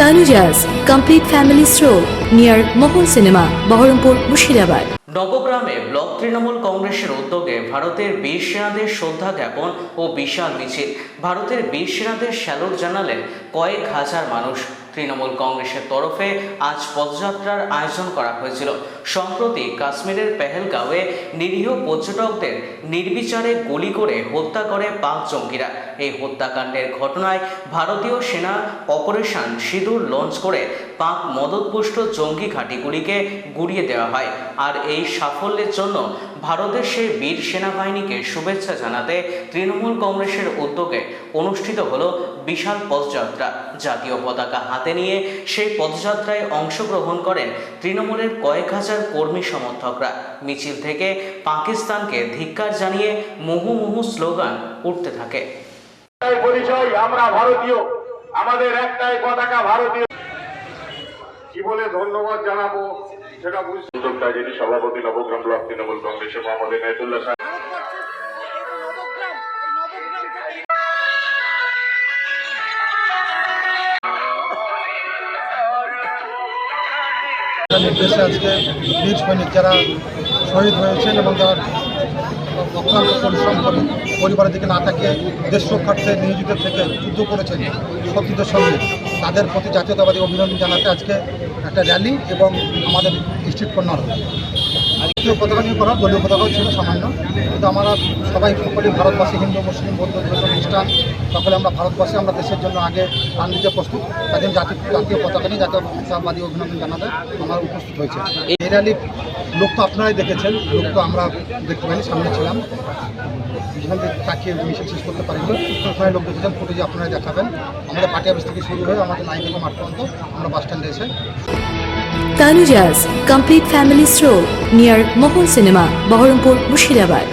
Tanuja's complete family store near Mohan cinema, Baharampur, Murshidabad. নবগ্রামে block Trinamool কংগ্রেসের উদ্যোগে ভারতের বীর সেনাদের শ্রদ্ধা জ্ঞাপন ও বিশাল মিছিল। ভারতের বীর সেনাদের স্যালুট জানালেন কয়েক হাজার মানুষ তৃণমূল কংগ্রেসের তরফে আজ পদযাত্রার আয়োজন করা হয়েছিল। সম্প্রতি কাশ্মীরের পেহেলগাঁওয়ে নিরীহ পর্যটকদের নির্বিচারে গুলি করে হত্যা করে পাক জঙ্গিরা। এই হত্যাকাণ্ডের ঘটনায় ভারতীয় সেনা অপারেশন সিঁদুর লঞ্চ করে পাক মদতপুষ্ট জঙ্গি ঘাঁটিগুলিকে গুড়িয়ে দেওয়া হয়। আর এই সাফল্যের জন্য ভারতের সেই বীর সেনাবাহিনীকে শুভেচ্ছা জানাতে তৃণমূল কংগ্রেসের উদ্যোগে অনুষ্ঠিত হলো বিশাল পদযাত্রা। জাতীয় পতাকা হাতে নিয়ে সেই পদযাত্রায় অংশগ্রহণ করেন তৃণমূলের কয়েক হাজার কর্মী সমর্থকরা। মিছিল থেকে পাকিস্তানকে ধিক্কার জানিয়ে মুহু মুহু স্লোগান উঠতে থাকে। আমরা ভারতীয়। আমাদের একটাই পতাকা, ভারতীয়। কি বলে ধন্যবাদ জানাব? সভাপতি নবগ্রাম ব্লক তৃণমূল কংগ্রেসের মোহাম্মদ আজকে বীর সৈনিক যারা শহীদ হয়েছেন এবং যারা অক্লান্ত পরিশ্রম করে পরিবারের দিকে না তাকিয়ে দেশ রক্ষার্থে নিয়োজিত থেকে যুদ্ধ করেছেন শত্রুদের সঙ্গে। তাদের প্রতি জাতীয়তাবাদী অভিনন্দন জানাতে আজকে একটা র্যালি এবং আমাদের স্ট্রিট কর্নার। জাতীয় পতাকা নিয়ে করা দলীয় পতাকাও ছিল সামান্য, কিন্তু আমরা সবাই সকলেই ভারতবাসী, হিন্দু, মুসলিম, বৌদ্ধ খ্রিস্টান, সকলে আমরা ভারতবাসী, আমরা দেশের জন্য আগে প্রাণ দিতে প্রস্তুত। তাদের জাতীয় জাতীয় পতাকা নিয়ে জাতীয়তাবাদী অভিনন্দন জানাতে আমরা উপস্থিত হয়েছে। এই র্যালি লোক তো আপনারাই দেখেছেন, লোক তো আমরা দেখতে পাইনি, সামনে ছিলাম। যেখান থেকে তাকিয়ে মিছিল শেষ করতে পারিনি। ওখানে লোক দেখেছেন ফুটেজে আপনারা দেখাবেন। আমাদের পার্টি অফিস থেকে শুরু হয়ে আমাদের নাই থেকে মাঠ পর্যন্ত আমরা বাস স্ট্যান্ডে এসে Tanuja's complete family store near Mohan cinema Baharampur Murshidabad.